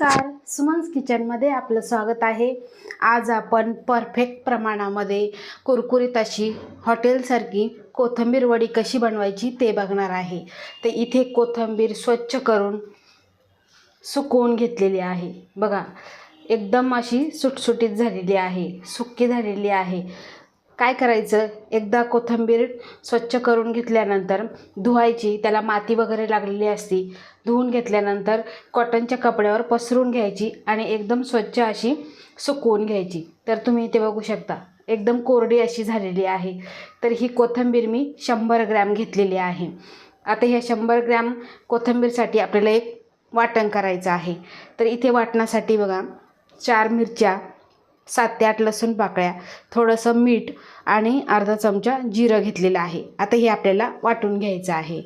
नमस्कार. सुमन्स किचनमध्ये आपलं स्वागत आहे. आज आपण परफेक्ट प्रमाणामध्ये कुरकुरीत अशी हॉटेलसारखी कोथिंबीर वडी कशी बनवायची ते बघणार आहे. तर इथे कोथिंबीर स्वच्छ करून सुकवून घेतलेली आहे. बघा एकदम अशी सुटसुटीत झालेली आहे सुक्की झालेली आहे. काय करायचं? एकदा कोथिंबीर स्वच्छ करून घेतल्यानंतर धुवायची त्याला माती वगैरे लागलेली असती धुवून घेतल्यानंतर कॉटनच्या कपड्यावर पसरून घ्यायची आणि एकदम स्वच्छ अशी सुकवून घ्यायची. तर तुम्ही इथे बघू शकता एकदम कोरडी अशी झालेली आहे. तर ही कोथिंबीर मी शंभर ग्रॅम घेतलेली आहे. आता ह्या शंभर ग्रॅम कोथिंबीरसाठी आपल्याला एक वाटण करायचं आहे. तर इथे वाटणासाठी बघा चार मिरच्या सात ते आठ लसूण पाकळ्या थोडंसं मीठ आणि अर्धा चमचा जिरं घेतलेलं आहे. आता हे आपल्याला वाटून घ्यायचं आहे.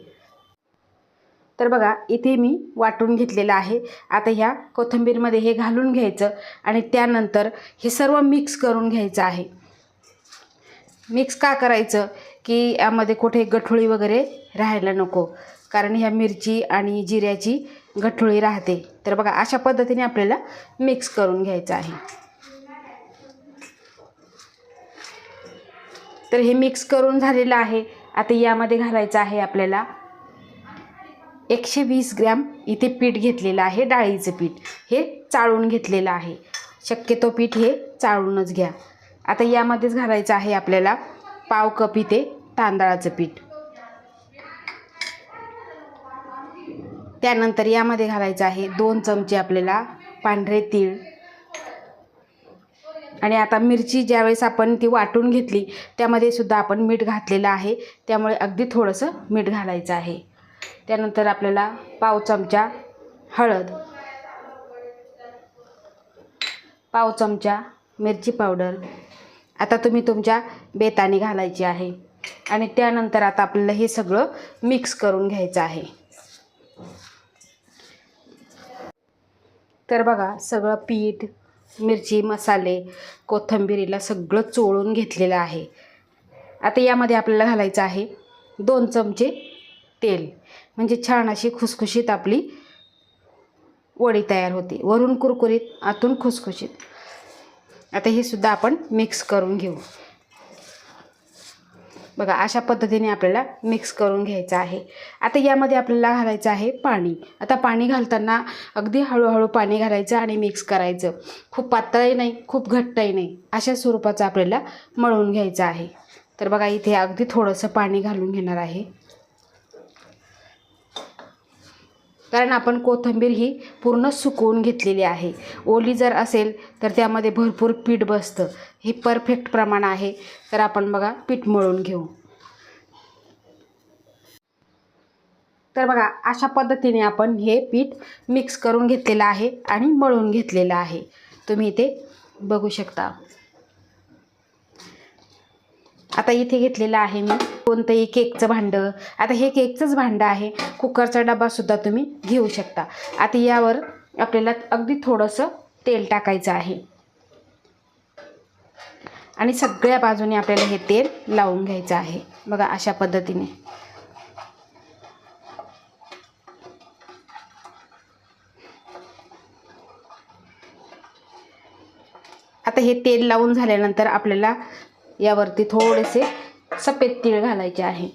तर बघा इथे मी वाटून घेतलेलं आहे. आता ह्या कोथिंबीरमध्ये हे घालून घ्यायचं आणि त्यानंतर हे सर्व मिक्स करून घ्यायचं आहे. मिक्स का करायचं? की यामध्ये कुठे गठुळी वगैरे राहायला नको. कारण ह्या मिरची आणि जिऱ्याची गठुळी राहते. तर बघा अशा पद्धतीने आपल्याला मिक्स करून घ्यायचं आहे. तर हे मिक्स करून झालेलं आहे. आता यामध्ये घालायचं आहे आपल्याला एकशे वीस ग्रॅम इथे पीठ घेतलेलं आहे डाळीचं पीठ. हे चाळून घेतलेलं आहे. शक्यतो पीठ हे चाळूनच घ्या. आता यामध्येच घालायचं आहे आपल्याला पाव कप इथे तांदळाचं पीठ. त्यानंतर यामध्ये घालायचं आहे दोन चमचे आपल्याला पांढरे तीळ. आणि आता मिरची ज्यावेळेस आपण ती वाटून घेतली त्यामध्ये सुद्धा आपण मीठ घातलेलं आहे. त्यामुळे अगदी थोडंसं मीठ घालायचं आहे. त्यानंतर आपल्याला पाव चमचा हळद पाव चमचा मिरची पावडर. आता तुम्ही तुमच्या बेताने घालायची आहे. आणि त्यानंतर आता आपल्याला हे सगळं मिक्स करून घ्यायचं आहे. तर बघा सगळं पीठ मिरची मसाले कोथिंबिरीला सगळं चोळून घेतलेलं आहे. आता यामध्ये आपल्याला घालायचं आहे दोन चमचे तेल. म्हणजे छान अशी खुसखुशीत आपली वडी तयार होते. वरून कुरकुरीत आतून खुसखुशीत. आता हे सुद्धा आपण मिक्स करून घेऊ. बघा अशा पद्धतीने आपल्याला मिक्स करून घ्यायचं आहे. आता यामध्ये आपल्याला घालायचं आहे पाणी. आता पाणी घालताना अगदी हळूहळू पाणी घालायचं आणि मिक्स करायचं. खूप पातळही नाही खूप घट्टही नाही. अशा स्वरूपाचं आपल्याला मळून घ्यायचं आहे. तर बघा इथे अगदी थोडंसं पाणी घालून घेणार आहे. कारण आपण कोथिंबीर ही पूर्ण सुकवून घेतलेली आहे. ओली जर असेल तर त्यामध्ये भरपूर पीठ बसतं. हे परफेक्ट प्रमाण आहे. तर आपण बघा पीठ मळून घेऊ. तर बघा अशा पद्धतीने आपण हे पीठ मिक्स करून घेतलेलं आहे आणि मळून घेतलेलं आहे. तुम्ही इथे बघू शकता. आता इथे घेतलेलं आहे मी कोणतंही केकचं भांडं. आता हे केकचंच भांडं आहे. कुकरचा डबासुद्धा तुम्ही घेऊ शकता. आता यावर आपल्याला अगदी थोडंसं तेल टाकायचं आहे. आणि सगळ्या बाजूने आपल्याला हे तेल लावून घ्यायचं आहे. बघा अशा पद्धतीने. आता हे तेल लावून झाल्यानंतर आपल्याला यावरती थोडेसे सफेद तीळ घालायचे आहे.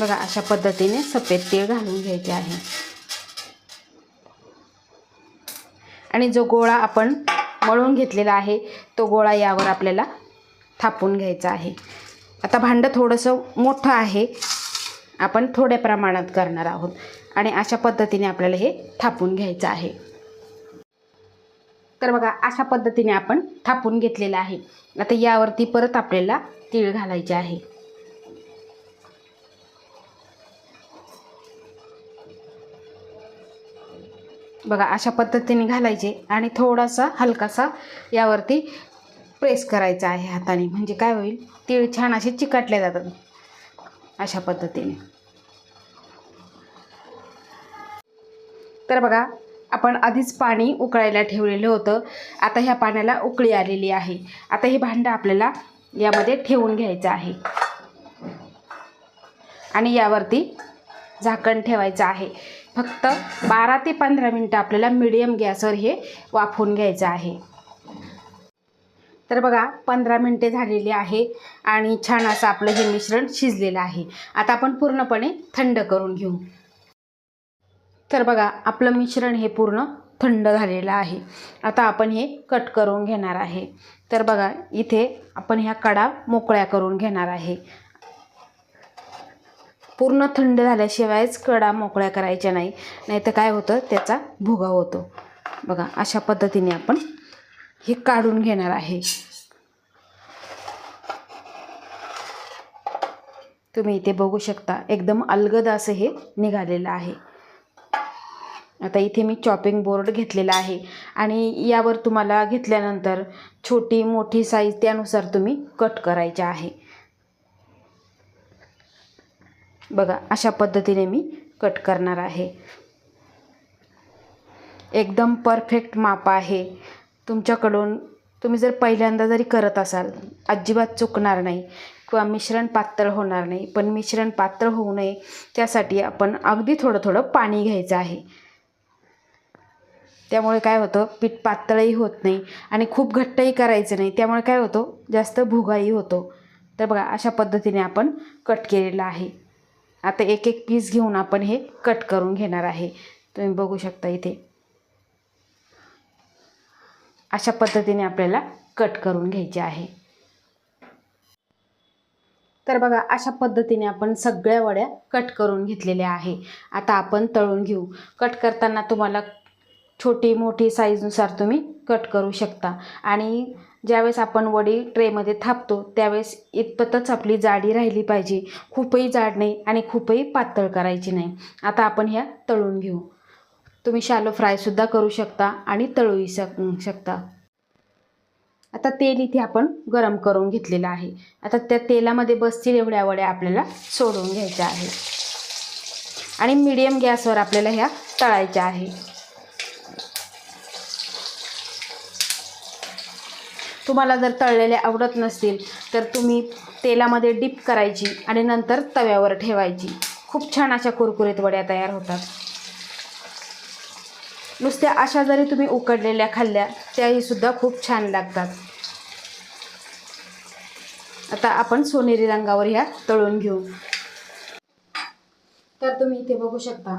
बघा अशा पद्धतीने सफेद तीळ घालून घ्यायचे आहे. आणि जो गोळा आपण मळून घेतलेला आहे तो गोळा यावर आपल्याला थापून घ्यायचा आहे. आता भांडं थोडंसं मोठं आहे. आपण थोड्या प्रमाणात करणार आहोत. आणि अशा पद्धतीने आपल्याला हे थापून घ्यायचं आहे. तर बघा अशा पद्धतीने आपण थापून घेतलेलं आहे. आता यावरती परत आपल्याला तीळ घालायचे आहे. बघा अशा पद्धतीने घालायचे आणि थोडासा हलकासा यावरती प्रेस करायचा आहे हाताने. म्हणजे काय होईल? तीळ छान असे चिकटले जातात. अशा पद्धतीने. तर बघा आपण आधीच पाणी उकळायला ठेवलेलं होतं. आता ह्या पाण्याला उकळी आलेली आहे. आता हे भांडं आपल्याला यामध्ये ठेवून घ्यायचं आहे. आणि यावरती झाकण ठेवायचं आहे. फक्त बारा ते पंधरा मिनटं आपल्याला मिडियम गॅसवर हे वाफवून घ्यायचं आहे. तर बघा पंधरा मिनटे झालेली आहे आणि छान असं आपलं हे मिश्रण शिजलेलं आहे. आता आपण पूर्णपणे थंड करून घेऊ. तर बघा आपलं मिश्रण हे पूर्ण थंड झालेलं आहे. आता आपण हे कट करून घेणार आहे. तर बघा इथे आपण ह्या कडा मोकळ्या करून घेणार आहे. पूर्ण थंड झाल्याशिवायच कडा मोकळ्या करायच्या नाही. नाही तर काय होतं? त्याचा भुगा होतो. बघा अशा पद्धतीने आपण हे काढून घेणार आहे. तुम्ही इथे बघू शकता एकदम अलगद असं हे निघालेलं आहे. आता इथे मी चॉपिंग बोर्ड घेतलेला आहे. आणि यावर तुम्हाला घेतल्यानंतर छोटी मोठी साईज त्यानुसार तुम्ही कट करायचे आहे. बघा अशा पद्धतीने मी कट करणार आहे. एकदम परफेक्ट माप आहे. तुमच्याकडून तुम्ही जर पहिल्यांदा जरी करत असाल अजिबात चुकणार नाही किंवा मिश्रण पातळ होणार नाही. पण मिश्रण पातळ होऊ नये त्यासाठी आपण अगदी थोडं थोडं पाणी घ्यायचं आहे. त्यामुळे काय होतं पीठ पातळही होत नाही आणि खूप घट्टही करायचं नाही. त्यामुळे काय होतं जास्त भुगाही होतो. तर बघा अशा पद्धतीने आपण कट केलेलं आहे. आता एक एक पीस घेऊन आपण हे कट करून घेणार आहे. तुम्ही बघू शकता इथे. अशा पद्धतीने आपल्याला कट करून घ्यायचे आहे. तर बघा अशा पद्धतीने आपण सगळ्या वड्या कट करून घेतलेल्या आहे. आता आपण तळून घेऊ. कट करताना तुम्हाला छोटी मोठी साईजनुसार तुम्ही कट करू शकता. आणि ज्यावेळेस आपण वडी ट्रेमध्ये थापतो त्यावेळेस इतपतच आपली जाडी राहिली पाहिजे. खूपही जाड नाही आणि खूपही पातळ करायची नाही. आता आपण ह्या तळून घेऊ. तुम्ही शालो फ्रायसुद्धा करू शकता आणि तळूही शक शकता. आता तेल इथे आपण गरम करून घेतलेलं आहे. आता त्या तेलामध्ये बसतील एवढ्या वड्या आपल्याला सोडून घ्यायच्या आहे आणि मीडियम गॅसवर आपल्याला ह्या तळायच्या आहे तुम्हाला जर तळलेले आवडत नसतील तर तुम्ही तेलामध्ये डिप करायची आणि नंतर तव्यावर ठेवायची. खूप छान अशा कुरकुरीत वड्या तयार होतात. नुसत्या अशा जरी तुम्ही उकडलेल्या खाल्ल्या त्याही सुद्धा खूप छान लागतात. आता आपण सोनेरी रंगावर ह्या तळून घेऊ. तर तुम्ही इथे बघू शकता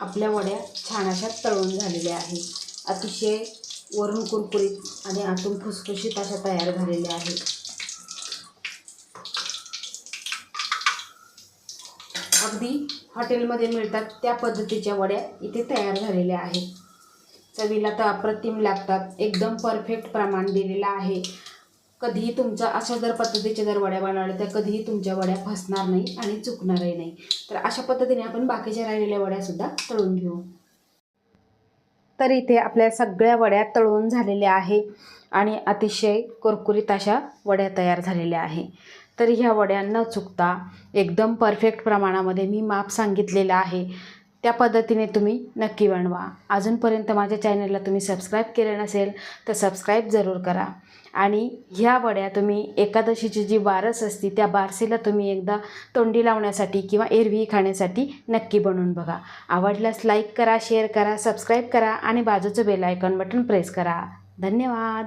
आपल्या वड्या छान अशा तळून झालेल्या आहेत. अतिशय वरून कुरकुरीत आणि आतून फुसफुशीत अशा तयार झालेल्या आहेत. अगदी हॉटेलमध्ये मिळतात त्या पद्धतीच्या वड्या इथे तयार झालेल्या आहेत. चवीला तर अप्रतिम लागतात. एकदम परफेक्ट प्रमाण दिलेलं आहे. कधीही तुमच्या अशा जर पद्धतीच्या जर वड्या बनवल्या तर कधीही तुमच्या वड्या फसणार नाही आणि चुकणारही नाही. तर अशा पद्धतीने आपण बाकीच्या राहिलेल्या वड्यासुद्धा तळून घेऊ. तर इथे आपल्या सगळ्या वड्या तळून झालेल्या आहे आणि अतिशय कुरकुरीत अशा वड्या तयार झालेल्या आहे तर ह्या वड्या न चुकता एकदम परफेक्ट प्रमाणामध्ये मी माप सांगितलेलं आहे. त्या पद्धतीने तुम्ही नक्की बनवा. अजूनपर्यंत माझ्या चॅनलला तुम्ही सबस्क्राईब केलं नसेल तर सबस्क्राईब जरूर करा. आणि ह्या वड्या तुम्ही एकादशीची जी बारस असते त्या बारसेला तुम्ही एकदा तोंडी लावण्यासाठी किंवा एरवी खाण्यासाठी नक्की बनवून बघा. आवडल्यास लाईक करा शेअर करा सबस्क्राईब करा आणि बाजूचं बेल आयकॉन बटन प्रेस करा. धन्यवाद!